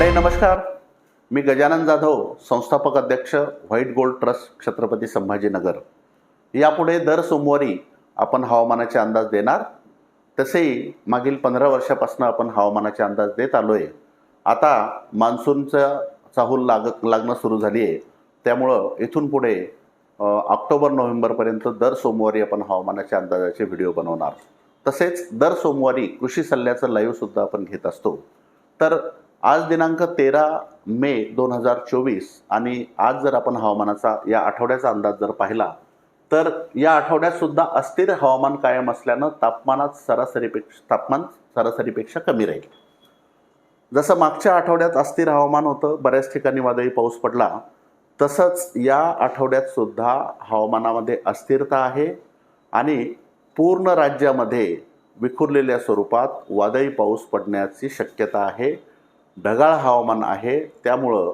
मंडळी नमस्कार. मी गजानन जाधव संस्थापक अध्यक्ष white gold trust Chhatrapati Sambhajinagar. यापुढे दर सोमवारी आपण हवामानाचे अंदाज देणार. तसेही मागील पंधरा वर्षापासून आपण हवामानाचे अंदाज देत आलो आहे आता मान्सूनचं चाहूल लाग लागणं सुरू झाली आहे त्यामुळं इथून पुढे ऑक्टोबर नोव्हेंबरपर्यंत दर सोमवारी आपण हवामानाच्या अंदाजाचे व्हिडिओ बनवणार. तसेच दर सोमवारी कृषी सल्ल्याचं लाईव्हसुद्धा आपण घेत असतो. तर आज दिनांक तेरा मे दोन हजार चोवीस आणि आज जर आपण हवामानाचा या आठवड्याचा अंदाज जर पाहिला तर या आठवड्यात सुद्धा अस्थिर हवामान कायम असल्यानं तापमानात सरासरीपेक्षा तापमान सरासरीपेक्षा कमी राहील. जसं मागच्या आठवड्यात अस्थिर हवामान होतं बऱ्याच ठिकाणी वादळी पाऊस पडला तसंच या आठवड्यात सुद्धा हवामानामध्ये अस्थिरता आहे आणि पूर्ण राज्यामध्ये विखुरलेल्या स्वरूपात वादळी पाऊस पडण्याची शक्यता आहे. ढगाळ हवामान आहे त्यामुळं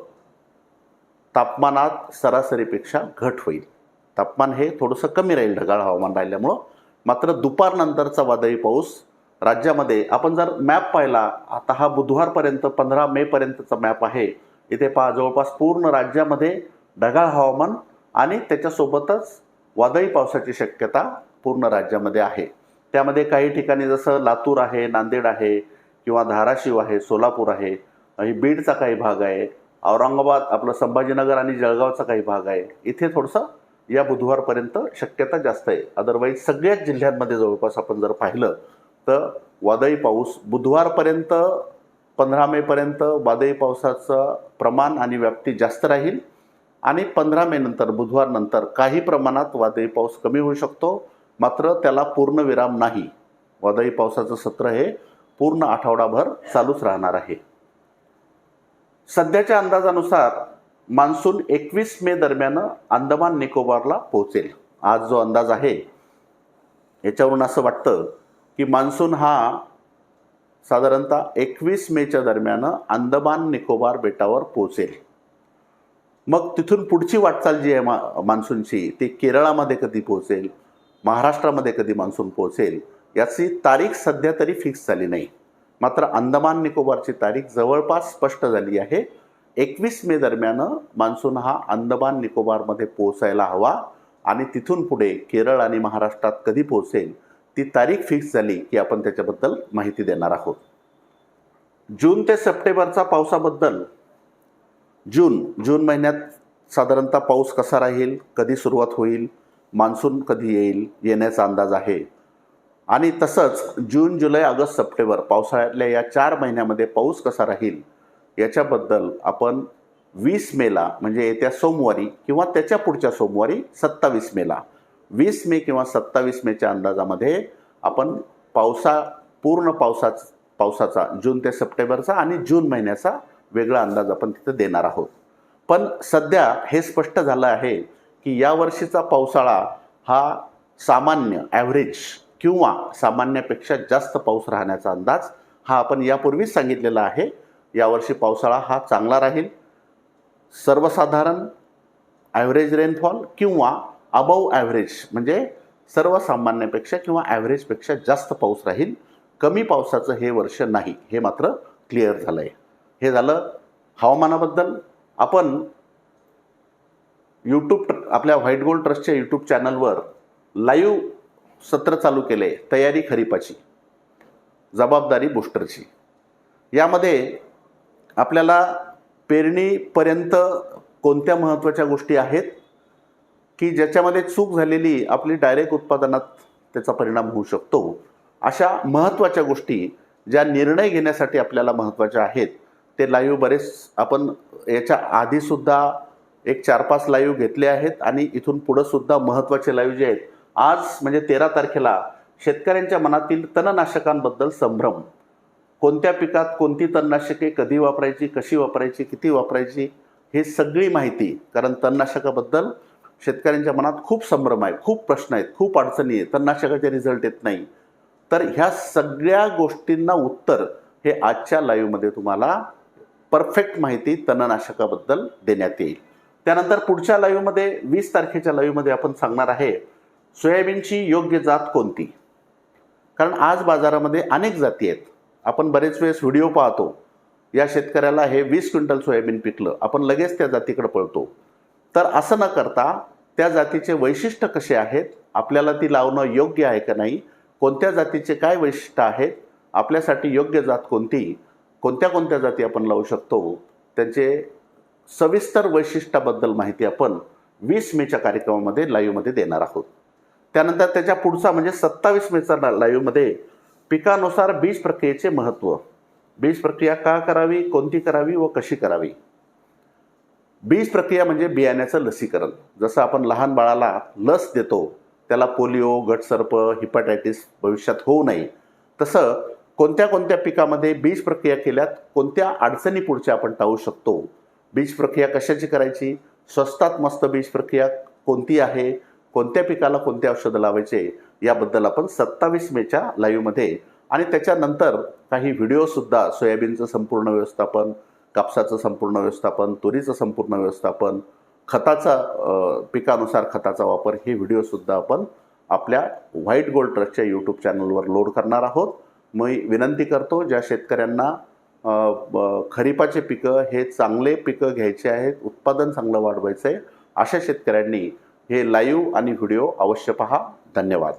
तापमानात सरासरीपेक्षा घट होईल. तापमान हे थोडंसं कमी राहील ढगाळ हवामान राहिल्यामुळं. मात्र दुपारनंतरचा वादळी पाऊस राज्यामध्ये आपण जर मॅप पाहिला आता हा बुधवारपर्यंत पंधरा मेपर्यंतचा मॅप आहे. इथे पहा जवळपास पूर्ण राज्यामध्ये ढगाळ हवामान आणि त्याच्यासोबतच वादळी पावसाची शक्यता पूर्ण राज्यामध्ये आहे. त्यामध्ये काही ठिकाणी जसं लातूर आहे नांदेड आहे किंवा धाराशिव आहे सोलापूर आहे आणि बीडचा काही भाग आहे औरंगाबाद आपलं संभाजीनगर आणि जळगावचा काही भाग आहे इथे थोडंसं या बुधवारपर्यंत शक्यता जास्त आहे. अदरवाईज सगळ्याच जिल्ह्यांमध्ये जवळपास आपण जर पाहिलं तर वादळी पाऊस बुधवारपर्यंत पंधरा मेपर्यंत वादळी पावसाचं प्रमाण आणि व्याप्ती जास्त राहील. आणि पंधरा मे नंतर बुधवारनंतर काही प्रमाणात वादळी पाऊस कमी होऊ शकतो. मात्र त्याला पूर्ण विराम नाही. वादळी पावसाचं सत्र हे पूर्ण आठवडाभर चालूच राहणार आहे. सध्याच्या अंदाजानुसार मान्सून एकवीस मे दरम्यान अंदमान निकोबारला पोहोचेल. आज जो अंदाज आहे याच्यावरून असं वाटतं की मान्सून हा साधारणतः एकवीस मेच्या दरम्यान अंदमान निकोबार बेटावर पोहोचेल. मग तिथून पुढची वाटचाल जी आहे मा मान्सूनची ती केरळामध्ये कधी पोहोचेल? महाराष्ट्रामध्ये कधी मान्सून पोहोचेल? याची तारीख सध्या तरी फिक्स झाली नाही. मात्र अंदमान निकोबारची तारीख जवळपास स्पष्ट झाली आहे. एकवीस मे दरम्यान मान्सून हा अंदमान निकोबारमध्ये पोहोचायला हवा आणि तिथून पुढे केरळ आणि महाराष्ट्रात कधी पोहोचेल ती तारीख फिक्स झाली की आपण त्याच्याबद्दल माहिती देणार आहोत. जून ते सप्टेंबरचा पावसाबद्दल. जून जून महिन्यात साधारणतः पाऊस कसा राहील कधी सुरुवात होईल मान्सून कधी येईल येण्याचा अंदाज आहे. आणि तसंच जून जुलै ऑगस्ट सप्टेंबर पावसाळ्यातल्या या चार महिन्यामध्ये पाऊस कसा राहील याच्याबद्दल आपण वीस मेला म्हणजे येत्या सोमवारी किंवा त्याच्या पुढच्या सोमवारी सत्तावीस मेला वीस मे किंवा सत्तावीस मेच्या अंदाजामध्ये आपण पावसा पूर्ण पावसाच पावसाचा जून ते सप्टेंबरचा आणि जून महिन्याचा वेगळा अंदाज आपण तिथे देणार आहोत. पण सध्या हे स्पष्ट झालं आहे की यावर्षीचा पावसाळा हा सामान्य ॲव्हरेज किंवा सामान्यापेक्षा जास्त पाऊस राहण्याचा अंदाज हा आपण यापूर्वीच सांगितलेला आहे. यावर्षी पावसाळा हा चांगला राहील. सर्वसाधारण ॲव्हरेज रेनफॉल किंवा अबव ॲव्हरेज म्हणजे सर्वसामान्यापेक्षा किंवा ॲव्हरेजपेक्षा जास्त पाऊस राहील. कमी पावसाचं हे वर्ष नाही. हे मात्र क्लिअर झालं आहे हे झालं हवामानाबद्दल. आपण यूट्यूब आपल्या व्हाईट गोल्ड ट्रस्टच्या यूट्यूब चॅनलवर लाईव्ह सत्र चालू केले तयारी खरीपाची जबाबदारी बूस्टरची. यामध्ये आपल्याला पेरणीपर्यंत कोणत्या महत्त्वाच्या गोष्टी आहेत की ज्याच्यामध्ये चूक झालेली आपली डायरेक्ट उत्पादनात त्याचा परिणाम होऊ शकतो अशा महत्त्वाच्या गोष्टी ज्या निर्णय घेण्यासाठी आपल्याला महत्त्वाच्या आहेत ते लाईव्ह बरेच आपण याच्या आधीसुद्धा एक चार पाच लाईव्ह घेतले आहेत आणि इथून पुढंसुद्धा महत्त्वाचे लाईव्ह जे आहेत आज म्हणजे तेरा तारखेला शेतकऱ्यांच्या मनातील तणनाशकांबद्दल संभ्रम. कोणत्या पिकात कोणती तणनाशके कधी वापरायची कशी वापरायची किती वापरायची हे सगळी माहिती कारण तणनाशकाबद्दल शेतकऱ्यांच्या मनात खूप संभ्रम आहे खूप प्रश्न आहेत खूप अडचणी आहेत तणनाशकाचे रिझल्ट येत नाही. तर ह्या सगळ्या गोष्टींना उत्तर हे आजच्या लाईव्हमध्ये तुम्हाला परफेक्ट माहिती तणनाशकाबद्दल देण्यात येईल. त्यानंतर पुढच्या लाईव्हमध्ये वीस तारखेच्या लाईव्हमध्ये आपण सांगणार आहे सोयाबीनची योग्य जात कोणती? कारण आज बाजारामध्ये अनेक जाती आहेत. आपण बरेच वेळेस व्हिडिओ पाहतो या शेतकऱ्याला हे वीस क्विंटल सोयाबीन पिकलं आपण लगेच त्या जातीकडे पळतो. तर असं न करता त्या जातीचे वैशिष्ट्य कसे आहेत? आपल्याला ती लावणं योग्य आहे का नाही? कोणत्या जातीचे काय वैशिष्ट्य आहेत? आपल्यासाठी योग्य जात कोणती? कोणत्या कोणत्या जाती आपण लावू शकतो? त्यांचे सविस्तर वैशिष्ट्याबद्दल माहिती आपण वीस मेच्या कार्यक्रमामध्ये लाईव्हमध्ये देणार आहोत. त्यानंतर त्याच्या पुढचा म्हणजे सत्तावीस मेचा लाईव्हमध्ये पिकानुसार बीज प्रक्रियेचे महत्त्व. बीज प्रक्रिया का करावी कोणती करावी व कशी करावी? बीज प्रक्रिया म्हणजे बियाण्याचं लसीकरण. जसं आपण लहान बाळाला लस देतो त्याला पोलिओ गटसर्प हिपॅटायटिस भविष्यात होऊ नये. तसं कोणत्या कोणत्या पिकामध्ये बीज प्रक्रिया केल्यात कोणत्या अडचणी पुढच्या आपण टाळू शकतो? बीज प्रक्रिया कशाची करायची? स्वस्तात मस्त बीज प्रक्रिया कोणती आहे? कोणत्या पिकाला कोणते औषधं लावायचे याबद्दल आपण सत्तावीस मेच्या लाईव्हमध्ये आणि त्याच्यानंतर काही व्हिडिओसुद्धा सोयाबीनचं संपूर्ण व्यवस्थापन कापसाचं संपूर्ण व्यवस्थापन तुरीचं संपूर्ण व्यवस्थापन खताचा पिकानुसार खताचा वापर हे व्हिडिओसुद्धा आपण आपल्या व्हाईट गोल्ड ट्रस्टच्या यूट्यूब चॅनलवर लोड करणार आहोत. मी विनंती करतो ज्या शेतकऱ्यांना खरीपाचे पिकं हे चांगले पिकं घ्यायचे आहेत उत्पादन चांगलं वाढवायचं आहे अशा शेतकऱ्यांनी हे लाईव्ह आणि व्हिडिओ अवश्य पहा. धन्यवाद.